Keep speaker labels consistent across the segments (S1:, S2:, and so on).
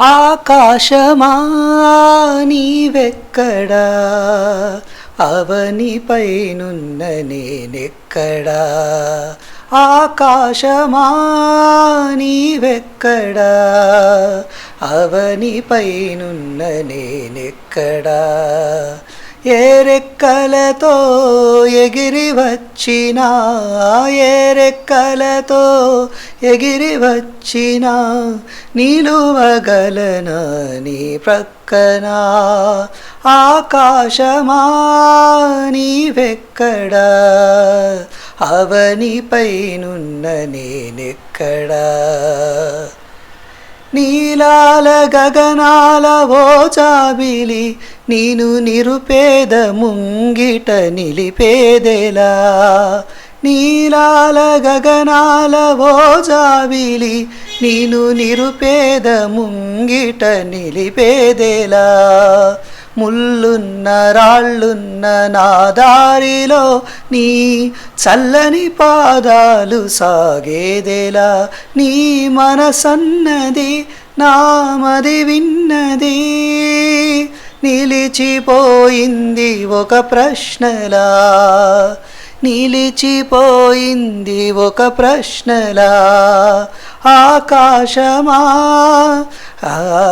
S1: ఆకాశమా నీవెక్కడా? అవనిపైనున్న నేనెక్కడా? ఆకాశమా నీవెక్కడా? అవనిపైనున్న నేనెక్కడా? ఏరెక్కలతో ఎగిరి వచ్చినా ఏరెక్కలతో ఎగిరి వచ్చినా నిలువగలనా నీ ప్రక్కన ఆకాశమా నీవెక్కడ అవనిపైనున్న నేనెక్కడా నీలాల గగనాల ఓ చాబిలి నేను నిరుపేద ముంగిట నిలిపేదెలా నీలాల గగనాల ఓజావిలి జాబిలి నేను నిరుపేద ముంగిట నిలిపేదెలా ముల్లున్న రాళ్ళున్న నా దారిలో నీ చల్లని పాదాలు సాగేదెలా నీ మనసన్నది నామది విన్నది నిలిచిపోయింది ఒక ప్రశ్నలా. నిలిచిపోయింది ఒక ప్రశ్నలా. ఆకాశమా? ఆ,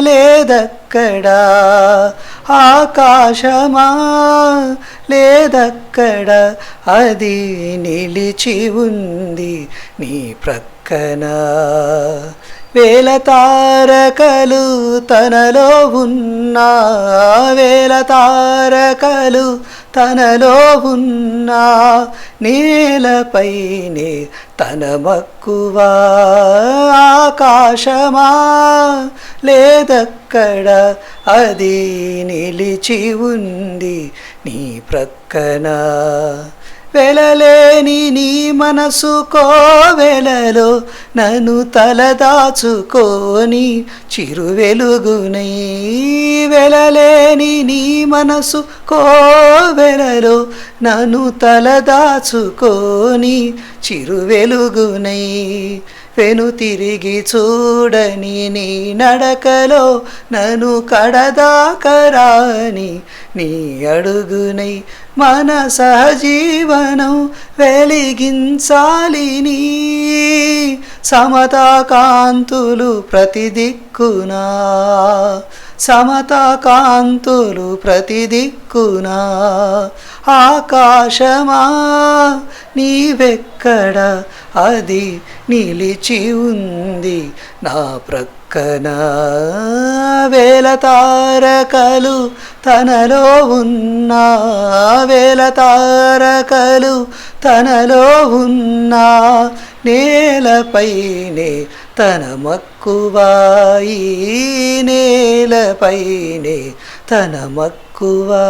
S1: లేదక్కడా. ఆకాశమా? లేదక్కడ. అది నిలిచి ఉంది నీ ప్రక్కన. వేల తారకలు తనలో ఉన్నా వేల తారకలు తనలో ఉన్నా నేలపైనే తన మక్కువ ఆకాశమా లేదక్కడ అది నిలిచి ఉంది నీ ప్రక్కన. వెలలేని నీ మనసు కోవెలలో నన్ను తలదాచుకొని చిరువెలుగునై వెలలేని నీ మనసు కోవెలలో నన్ను తలదాచుకొని చిరువెలుగునై వెను తిరిగి చూడని నీ నడకలో నను కడదాకరాని నీ అడుగునై మన సహజీవనం వెలిగించాలి నీ సమతా కాంతులు ప్రతి దిక్కునా. సమతా కాంతులు ప్రతి దిక్కునా ఆకాశమా నీవెక్కడ? అది నిలిచి ఉంది నా ప్రక్కన. వేల తారకలు తనలో ఉన్న. వేల తారకలు తనలో ఉన్న నేలపైనే తన మక్కువాయి నేలపైనే తన మక్కువా